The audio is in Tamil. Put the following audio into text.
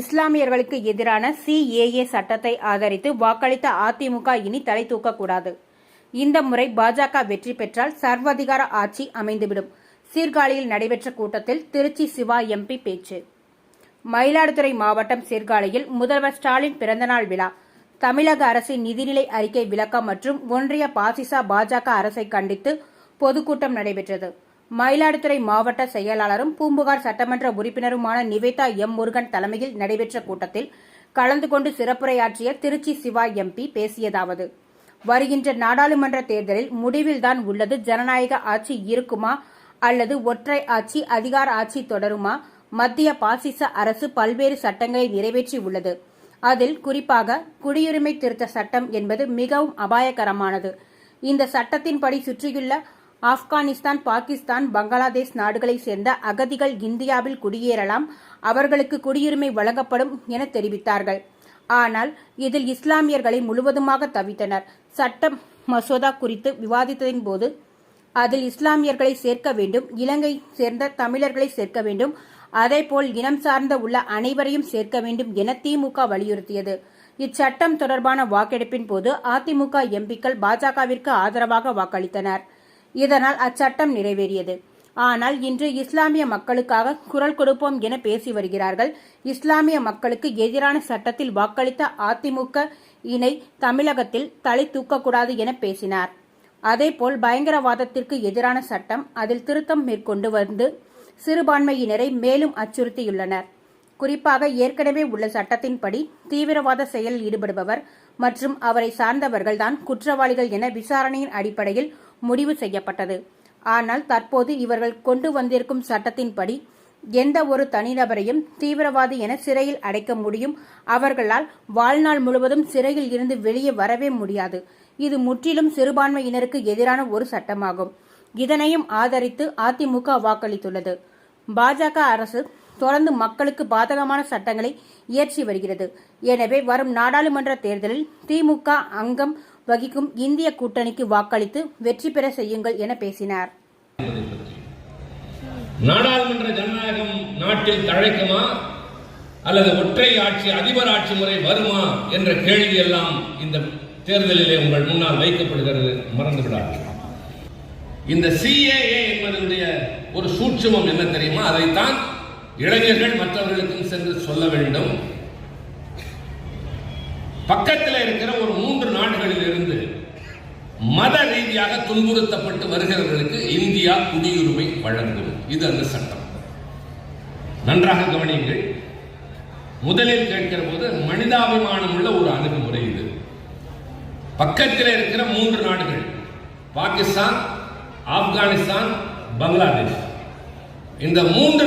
இஸ்லாமியர்களுக்கு எதிரான சிஏஏ சட்டத்தை ஆதரித்து வாக்களித்த அதிமுக இனி தலை தூக்கக்கூடாது. இந்த முறை பாஜக வெற்றி பெற்றால் சர்வாதிகார ஆட்சி அமைந்துவிடும். சீர்காழியில் நடைபெற்ற கூட்டத்தில் திருச்சி சிவா எம்பி பேச்சு. மயிலாடுதுறை மாவட்டம் சீர்காழியில் முதல்வர் ஸ்டாலின் பிறந்தநாள் விழா. தமிழக அரசின் நிதிநிலை அறிக்கை விளக்கம் மற்றும் ஒன்றிய பாசிசா பாஜக அரசை கண்டித்து பொதுக்கூட்டம் நடைபெற்றது. மயிலாடுதுறை மாவட்ட செயலாளரும் பூம்புகார் சட்டமன்ற உறுப்பினருமான நிவேதா எம் முருகன் தலைமையில் நடைபெற்ற கூட்டத்தில் கலந்து கொண்டு சிறப்புரையாற்றிய திருச்சி சிவா எம்பி பேசியதாவது வருகின்ற நாடாளுமன்ற தேர்தலில் முடிவில்தான் உள்ளது ஜனநாயக ஆட்சி இருக்குமா? அல்லது ஒற்றை ஆட்சி அதிகார ஆட்சி தொடருமா? மத்திய பாசிச அரசு பல்வேறு சட்டங்களை நிறைவேற்றி உள்ளது. அதில் குறிப்பாக குடியுரிமை திருத்த சட்டம் என்பது மிகவும் அபாயகரமானது. இந்த சட்டத்தின்படி சுற்றியுள்ள ஆப்கானிஸ்தான் பாகிஸ்தான் பங்களாதேஷ் நாடுகளைச் சேர்ந்த அகதிகள் இந்தியாவில் குடியேறலாம் அவர்களுக்கு குடியுரிமை வழங்கப்படும் என தெரிவித்தார்கள். ஆனால் இதில் இஸ்லாமியர்களை முழுவதுமாக தவித்தனர். சட்ட மசோதா குறித்து விவாதித்ததின் போது அதில் இஸ்லாமியர்களை சேர்க்க வேண்டும் இலங்கை சேர்ந்த தமிழர்களை சேர்க்க வேண்டும் அதேபோல் இனம் சார்ந்த உள்ள அனைவரையும் சேர்க்க வேண்டும் என திமுக வலியுறுத்தியது. இச்சட்டம் தொடர்பான வாக்கெடுப்பின் போது அதிமுக எம்பிக்கள் பாஜகவிற்கு ஆதரவாக வாக்களித்தனர். இதனால் அச்சட்டம் நிறைவேறியது. ஆனால் இன்று இஸ்லாமிய மக்களுக்காக குரல் கொடுப்போம் என பேசி வருகிறார்கள். இஸ்லாமிய மக்களுக்கு எதிரான சட்டத்தில் வாக்களித்த அதிமுக இணை தமிழகத்தில் தலை தூக்கக்கூடாது என பேசினார். அதேபோல் பயங்கரவாதத்திற்கு எதிரான சட்டம் அதில் திருத்தம் மேற்கொண்டு வந்து சிறுபான்மையினரை மேலும் அச்சுறுத்தியுள்ளனர். குறிப்பாக ஏற்கனவே உள்ள சட்டத்தின்படி தீவிரவாத செயலில் ஈடுபடுபவர் மற்றும் அவரை சார்ந்தவர்கள்தான் குற்றவாளிகள் என விசாரணையின் அடிப்படையில் முடிவு செய்யப்பட்டது. ஆனால் தற்போது இவர்கள் கொண்டு வந்திருக்கும் சட்டத்தின்படி எந்த ஒரு தனிநபரையும் தீவிரவாதி என சிறையில் அடைக்க முடியும். அவர்களால் வாழ்நாள் முழுவதும் சிறையில் இருந்து வெளியே வரவே முடியாது. இது முற்றிலும் சிறுபான்மையினருக்கு எதிரான ஒரு சட்டமாகும். இதனையும் ஆதரித்து அதிமுக வாக்களித்துள்ளது. பாஜக அரசு தொடர்ந்து மக்களுக்கு பாதகமான சட்டங்களை இயற்றி வருகிறது. எனவே வரும் நாடாளுமன்ற தேர்தலில் திமுக அங்கம் வகிக்கும் இந்திய கூட்டணிக்கு வாக்களித்து வெற்றி பெற செய்யுங்கள் என பேசினார். நாடாளுமன்ற ஜனநாயகம் நாட்டில் தழைக்குமா? அல்லது ஒற்றை ஆட்சி அதிபர் ஆட்சி முறை வருமா? என்ற கேள்வி எல்லாம் இந்த தேர்தலிலே உங்கள் முன்னால் வைக்கப்படுகிறது. மறந்துவிடாது இந்த சிஏஏ என்பதனுடைய ஒரு சூட்சமம் என்ன தெரியுமா? அதைத்தான் இளைஞர்கள் மற்றவர்களுக்கும் சென்று சொல்ல வேண்டும். பக்கத்தில் இருக்கிற ஒரு மூன்று நாடுகளில் இருந்து மத ரீதியாக துன்புறுத்தப்பட்டு வருகிறவர்களுக்கு இந்தியா குடியுரிமை வழங்கும். இது அந்த சட்டம். நன்றாக கவனியுங்கள். முதலில் கேட்கிற போது மனிதாபிமானம் உள்ள ஒரு அணுகுமுறை இது. பக்கத்தில் இருக்கிற மூன்று நாடுகள். பாகிஸ்தான் ஆப்கானிஸ்தான் பங்களாதேஷ். இந்த மூன்று